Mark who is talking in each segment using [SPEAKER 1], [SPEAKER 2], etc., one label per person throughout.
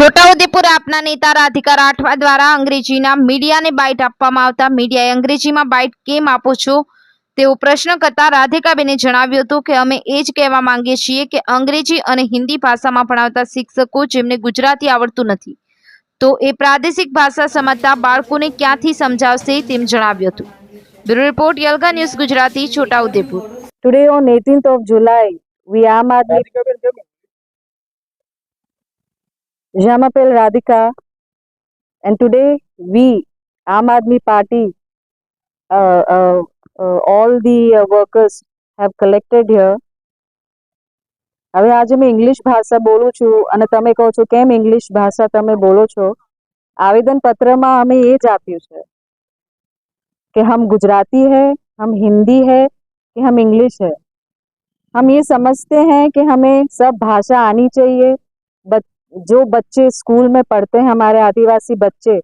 [SPEAKER 1] છોટાઉદેપુર આપના નેતા રાધિકા રાઠવા દ્વારા અંગ્રેજીના મીડિયાને બાઇટ આપવામાં આવતા. મીડિયાએ અંગ્રેજીમાં બાઇટ કેમ આપો છો? તેવો પ્રશ્ન કરતા રાધિકાબેને જણાવ્યું હતું કે અમે એ જ કહેવા માંગીએ છીએ કે અંગ્રેજી અને હિન્દી ભાષામાં ભણાવતા શિક્ષકો જેમને ગુજરાતી આવડતું નથી તો એ પ્રાદેશિક ભાષા સમજતા બાળકોને ક્યાંથી સમજાવશે તેમ જણાવ્યું હતું. Bureau report યલગા news Gujarati Chhotaudepur.
[SPEAKER 2] Today on 18th of July, we Aam Aadmi
[SPEAKER 3] Radhikaben કેમ
[SPEAKER 2] Jamapel Radhika and today we Aam Aadmi Party uh, uh, uh, all the uh, workers have collected here હવે આજે મેં English ભાષા બોલું છું અને તમે કહો છો કેમ ઇંગ્લિશ ભાષા તમે બોલો છો આવેદન પત્રમાં અમે એ જ આપ્યું છે कि हम गुजराती है हम हिंदी है कि हम इंग्लिश है हम ये समझते हैं कि हमें सब भाषा आनी चाहिए बच, जो बच्चे स्कूल में पढ़ते हैं हमारे आदिवासी बच्चे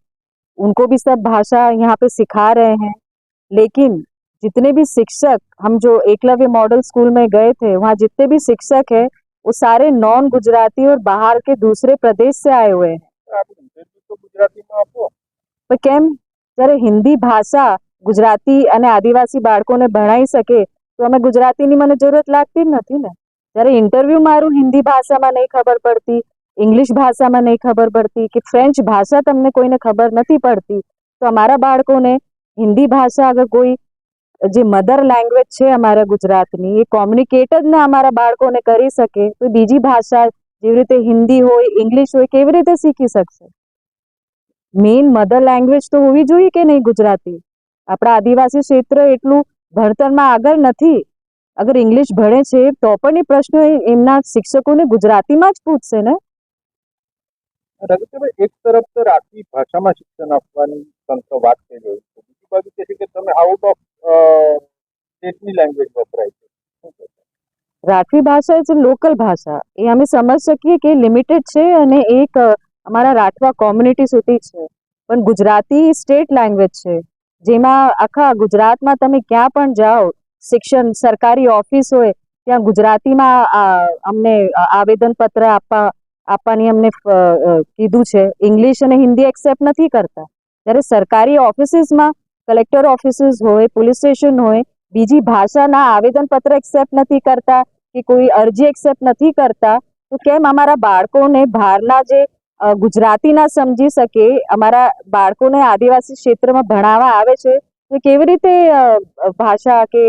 [SPEAKER 2] उनको भी सब भाषा यहाँ पे सिखा रहे हैं लेकिन जितने भी शिक्षक हम जो एकलव्य मॉडल स्कूल में गए थे वहाँ जितने भी शिक्षक है वो सारे नॉन गुजराती और बाहर के दूसरे प्रदेश से आए हुए हैं
[SPEAKER 3] આપો અંગ્રેજી તો ગુજરાતીમાં આપો
[SPEAKER 2] પણ કેમ જ્યારે હિન્દી ભાષા ગુજરાતી અને આદિવાસી બાળકોને ભણાઈ શકે તો અમે ગુજરાતીની મને જરૂરત લાગતી જ નથી ને જ્યારે ઇન્ટરવ્યૂ મારું હિન્દી ભાષામાં નહીં ખબર પડતી ઇંગ્લિશ ભાષામાં નહીં ખબર પડતી કે ફ્રેન્ચ ભાષા તમને કોઈને ખબર નથી પડતી, તો અમારા બાળકોને હિન્દી ભાષા અગર કોઈ જે મધર લેંગ્વેજ છે અમારા ગુજરાતની, એ કોમ્યુનિકેટ જ ના અમારા બાળકોને કરી શકે, તો બીજી ભાષા જેવી રીતે હિન્દી હોય, ઇંગ્લિશ હોય, કેવી રીતે શીખી શકશે? મેઇન મધર લેંગ્વેજ તો હોવી જોઈએ કે નહીં ગુજરાતી? આપણા આદિવાસી ક્ષેત્ર એટલું ભણતરમાં આગળ નથી. અગર ઇંગ્લિશ ભણે છે, તો પણ એ પ્રશ્નો એમના શિક્ષકોને ગુજરાતીમાં જ પૂછશે ને?
[SPEAKER 3] રાધિકાભાઈ એક તરફ તો રાખી ભાષામાં શિક્ષણ આપવાની તંત્ર વાત થઈ રહ્યું છે. બીજી બાજુ કહે છે કે તમે આઉટ ઓફ સ્ટેટની લેંગ્વેજ વપરાય છે.
[SPEAKER 2] રાઠવી ભાષા ઇઝ લોકલ ભાષા. એ અમે સમજ શકીએ કે લિમિટેડ છે અને એક અમારા રાઠવા કોમ્યુનિટી સુધી છે. પણ ગુજરાતી સ્ટેટ લેંગ્વેજ છે. જેમાં આખા ગુજરાતમાં તમે ક્યાં પણ જાઓ, શિક્ષણ, સરકારી ઓફિસ હોય, ત્યાં ગુજરાતીમાં અમને આવેદનપત્ર આપવા આપવાની અમને કીધું છે. ઇંગ્લિશ અને હિન્દી એક્સેપ્ટ નથી કરતા. જ્યારે સરકારી ઓફિસીસમાં કલેક્ટર ઓફિસીસ હોય પોલીસ સ્ટેશન હોય, બીજી ભાષાના આવેદનપત્ર એક્સેપ્ટ નથી કરતા કે કોઈ અરજી એક્સેપ્ટ નથી કરતા, તો કેમ અમારા બાળકોને બહારના જે ગુજરાતી ના સમજી શકે, અમારા બાળકોને આદિવાસી ક્ષેત્રમાં ભણાવવા આવે છે, તો કેવી રીતે ભાષા કે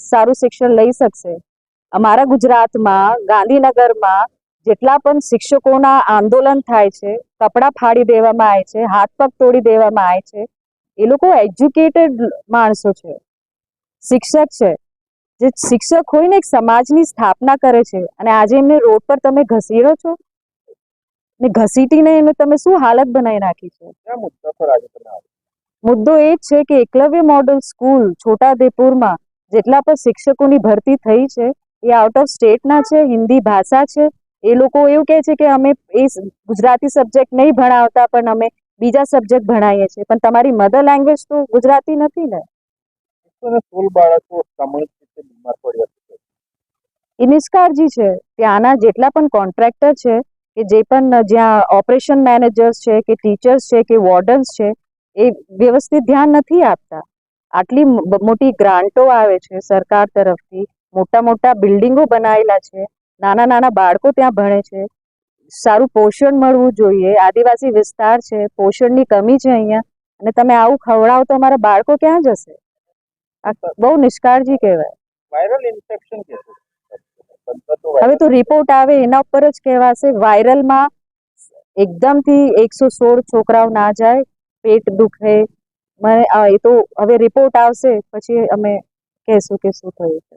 [SPEAKER 2] સારું શિક્ષણ લઈ શકશે? અમારા ગુજરાતમાં, ગાંધીનગરમાં જેટલા પણ શિક્ષકોના આંદોલન થાય છે કપડાં ફાડી દેવામાં આવે છે હાથ પગ તોડી દેવામાં આવે છે એ લોકો એજ્યુકેટેડ માણસો છે. શિક્ષક છે. જે શિક્ષક હોય ને એક સમાજની સ્થાપના કરે છે. અને આજે એમને રોડ પર તમે ઘસીડો છો? ને ઘસીટીને એને તમે શું હાલત બનાવી નાખી છે?
[SPEAKER 3] મુદ્દો
[SPEAKER 2] એ જ છે કે એકલવ્ય મોડલ સ્કૂલ છોટાદેપુરમાં જેટલા પણ શિક્ષકોની ભરતી થઈ છે એ આઉટ ઓફ સ્ટેટના છે હિન્દી ભાષા છે એ લોકો એવું કહે છે કે અમે એ ગુજરાતી સબ્જેક્ટ નહીં ભણાવતા પણ અમે બીજા સબ્જેક્ટ ભણાવીએ છીએ. પણ તમારી મધર લેંગ્વેજ તો ગુજરાતી નથી ને? એ નિષ્કાળજી છે. ત્યાંના જેટલા પણ કોન્ટ્રાક્ટર છે કે જે પણ જ્યાં ઓપરેશન મેનેજર્સ છે કે ટીચર્સ છે કે વોર્ડન્સ છે એ વ્યવસ્થિત ધ્યાન નથી આપતા. આટલી મોટી ગ્રાન્ટો આવે છે સરકાર તરફથી. મોટા મોટા બિલ્ડિંગો બનાવેલા છે. નાના નાના બાળકો ત્યાં ભણે છે. સારું પોષણ મળવું જોઈએ. આદિવાસી વિસ્તાર છે. પોષણની કમી છે અહીંયા. અને તમે આવું ખવડાવો તો અમારા બાળકો ક્યાં જશે? બહુ નિષ્કાળજી કહેવાય.
[SPEAKER 3] વાયરલ ઇન્ફેક્શન
[SPEAKER 2] હવે તો રિપોર્ટ આવે એના ઉપર જ કહેવાશે. વાયરલમાં એકદમથી એકસો સોળ છોકરાઓ ના જાય પેટ દુખે. મને એ તો હવે રિપોર્ટ આવશે. પછી અમે કહેશું કે શું થયું છે.